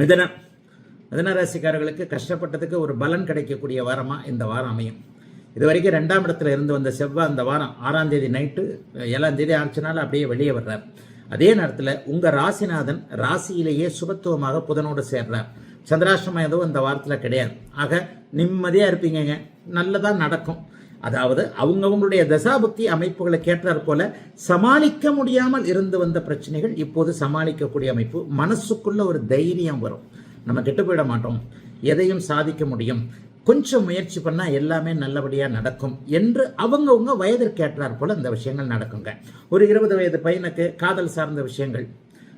மிதனம் மிதன ராசிக்காரர்களுக்கு கஷ்டப்பட்டதுக்கு ஒரு பலன் கிடைக்கக்கூடிய வாரமாக இந்த வாரம் அமையும். இது வரைக்கும் ரெண்டாம் இடத்துல இருந்து வந்த செவ்வாய் அந்த வாரம் ஆறாம் தேதி நைட்டு ஏழாம் தேதி ஆச்சுனால அப்படியே வெளியே வர்றார். அதே நேரத்தில் உங்கள் ராசிநாதன் ராசியிலேயே சுபத்துவமாக புதனோடு சேர்றார். சந்திராஷ்டமம் எதுவும் அந்த வாரத்தில் கிடையாது. ஆக நிம்மதியாக இருப்பீங்க நல்லதாக நடக்கும். அதாவது அவங்கவங்களுடைய தசாபக்தி அமைப்புகளை கேட்டார் போல சமாளிக்க முடியாமல் இருந்து வந்த பிரச்சனைகள் இப்போது சமாளிக்கக்கூடிய அமைப்பு. மனசுக்குள்ள ஒரு தைரியம் வரும். நம்ம கெட்டு போயிட மாட்டோம். எதையும் சாதிக்க முடியும். கொஞ்சம் முயற்சி பண்ணால் எல்லாமே நல்லபடியாக நடக்கும் என்று அவங்கவுங்க வயதிற்கேற்றார் போல இந்த விஷயங்கள் நடக்குங்க. ஒரு இருபது வயது பையனுக்கு காதல் சார்ந்த விஷயங்கள்.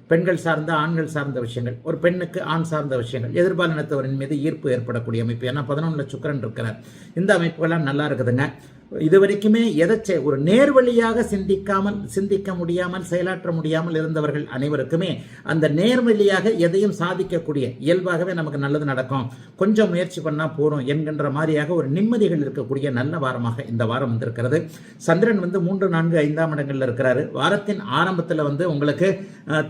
பெண்கள் சார்ந்த ஆண்கள் சார்ந்த விஷயங்கள். ஒரு பெண்ணுக்கு ஆண் சார்ந்த விஷயங்கள். எதிர்பாலினத்தவரின் மீது ஈர்ப்பு ஏற்படக்கூடிய அமைப்பு. ஏன்னா பதினொன்றில் சுக்கரன் இருக்கிறார். இந்த அமைப்புகள்லாம் நல்லா இருக்குதுங்க. இது வரைக்குமே எதை ஒரு நேர்வழியாக சிந்திக்காமல் சிந்திக்க முடியாமல் செயலாற்ற முடியாமல் இருந்தவர்கள் அனைவருக்குமே அந்த நேர்வழியாக எதையும் சாதிக்கக்கூடிய இயல்பாகவே நமக்கு நல்லது நடக்கும். கொஞ்சம் முயற்சி பண்ணால் போகிறோம் என்கின்ற மாதிரியாக ஒரு நிம்மதிகள் இருக்கக்கூடிய நல்ல வாரமாக இந்த வாரம் வந்திருக்கிறது. சந்திரன் வந்து மூன்று நான்கு ஐந்தாம் இடங்களில் இருக்கிறாரு. வாரத்தின் ஆரம்பத்தில் வந்து உங்களுக்கு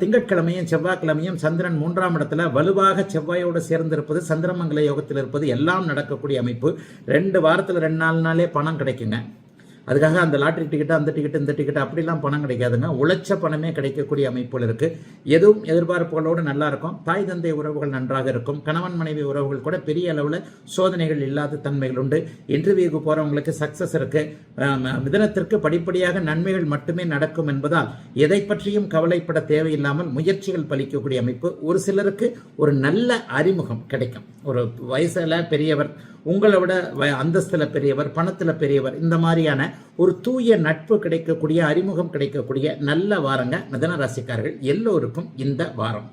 திங்கட்கிழமையும் செவ்வாய்க்கிழமையும் சந்திரன் மூன்றாம் இடத்துல வலுவாக செவ்வாயோடு சேர்ந்திருப்பது சந்திரமங்கல யோகத்தில் இருப்பது எல்லாம் நடக்கக்கூடிய அமைப்பு. ரெண்டு வாரத்தில் ரெண்டு நாள் நாளே பணம் Tuna அதுக்காக அந்த லாட்ரி டிக்கெட்டு அந்த டிக்கெட்டு இந்த டிக்கெட்டு அப்படிலாம் பணம் கிடைக்காதுங்க. உழைச்ச பணமே கிடைக்கக்கூடிய அமைப்புகள் இருக்குது எதுவும் எதிர்பார்ப்புகளோடு நல்லா இருக்கும். தாய் தந்தை உறவுகள் நன்றாக இருக்கும். கணவன் மனைவி உறவுகள் கூட பெரிய அளவில் சோதனைகள் இல்லாத தன்மைகள் உண்டு. இன்டர்வியூக்கு போகிறவங்களுக்கு சக்ஸஸ் இருக்குது மிதனத்திற்கு படிப்படியாக நன்மைகள் மட்டுமே நடக்கும் என்பதால் எதை பற்றியும் கவலைப்பட தேவையில்லாமல் முயற்சிகள் பலிக்கக்கூடிய அமைப்பு. ஒரு சிலருக்கு ஒரு நல்ல அறிமுகம் கிடைக்கும். ஒரு வயசில் பெரியவர் உங்களை விட அந்தஸ்தில் பெரியவர் பணத்தில் பெரியவர் இந்த மாதிரியான ஒரு தூய நட்பு கிடைக்கக்கூடிய அறிமுகம் கிடைக்கக்கூடிய நல்ல வாரங்க மிதன ராசிக்காரர்கள் எல்லோருக்கும் இந்த வாரம்.